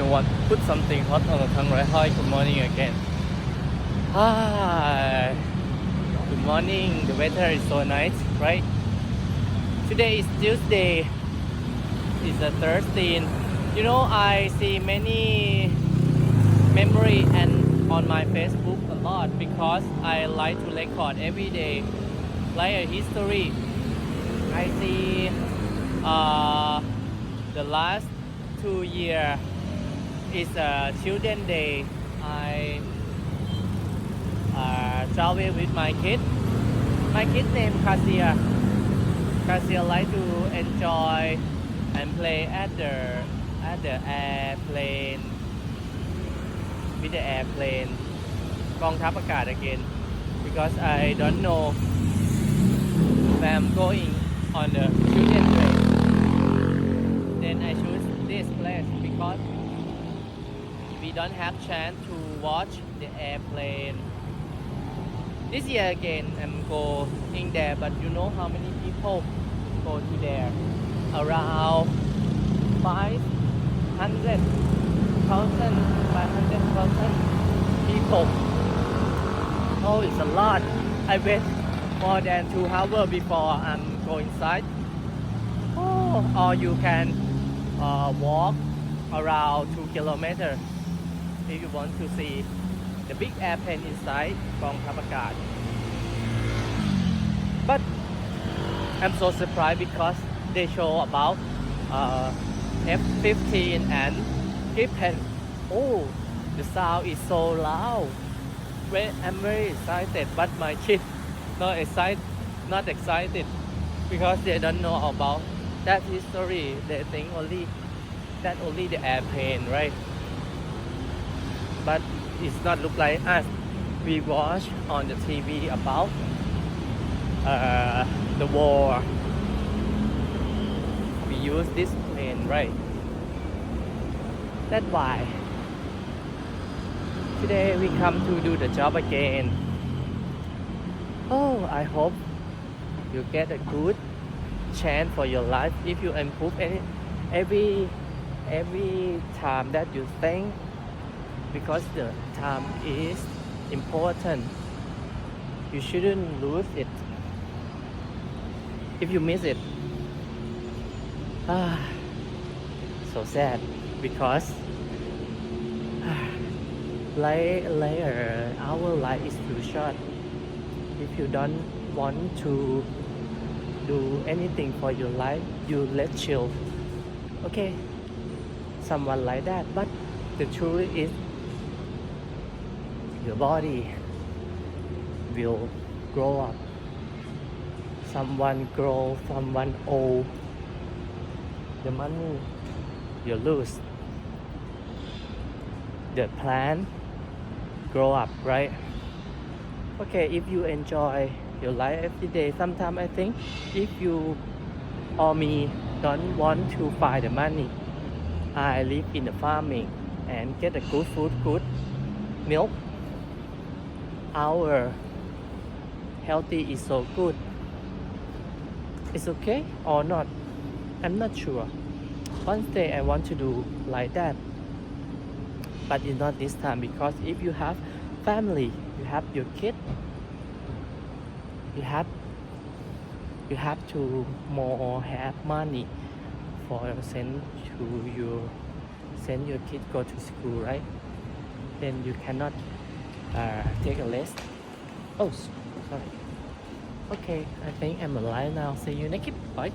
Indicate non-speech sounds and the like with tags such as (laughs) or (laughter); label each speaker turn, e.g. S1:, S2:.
S1: Want put something hot on the tongue, right? Hi, good morning again. Hi. Good morning. The weather is so nice, right? Today is Tuesday. It's the 13th. You know, I see many memory and on my Facebook a lot because I like to record every day, like a history. I see uh, the last two year is a Children Day. I uh, travel with my kid. My kid name Kasia. Kasia like to enjoy and play at the at the airplane with the airplane กองทัพอากาศ again because I don't know where I'm going on the children day then I choose this place because we don't have chance to watch the airplane this year again I'm going there but you know how many people go to there around 500 thousand, five hundred thousand people. Oh, it's a lot. I wait more than two hours before I'm go inside. Oh, or you can uh, walk around two kilometers if you want to see the big airplane inside Kong Tapakat. But I'm so surprised because they show about uh, F-15 and Gripen. Oh, the sound is so loud. Well, I'm very excited, but my (laughs) kids not excited, not excited because they don't know about that history. They think only that only the airplane, right? But it's not look like us. We watch on the TV about uh, the war. We use this plane, right? That's why today we come to do the job again. Oh, I hope you get a good chance for your life if you improve any every every time that you think because the time is important. You shouldn't lose it. If you miss it, ah, so sad because like later our life is too short if you don't want to do anything for your life you let chill okay someone like that but the truth is your body will grow up. Someone grow someone old. The money you lose the plant grow up right? Okay if you enjoy your life every day sometimes i think if you or me don't want to find the money i live in the farming and get a good food good milk our healthy is so good. It's okay or not? I'm not sure. One day i want to do like that but it's not this time because if you have family you have your kid you have you have to more have money for send to your send your kid go to school right? Then you cannot uh, take a list. oh sorry. Okay i think i'm alive now. See you next bye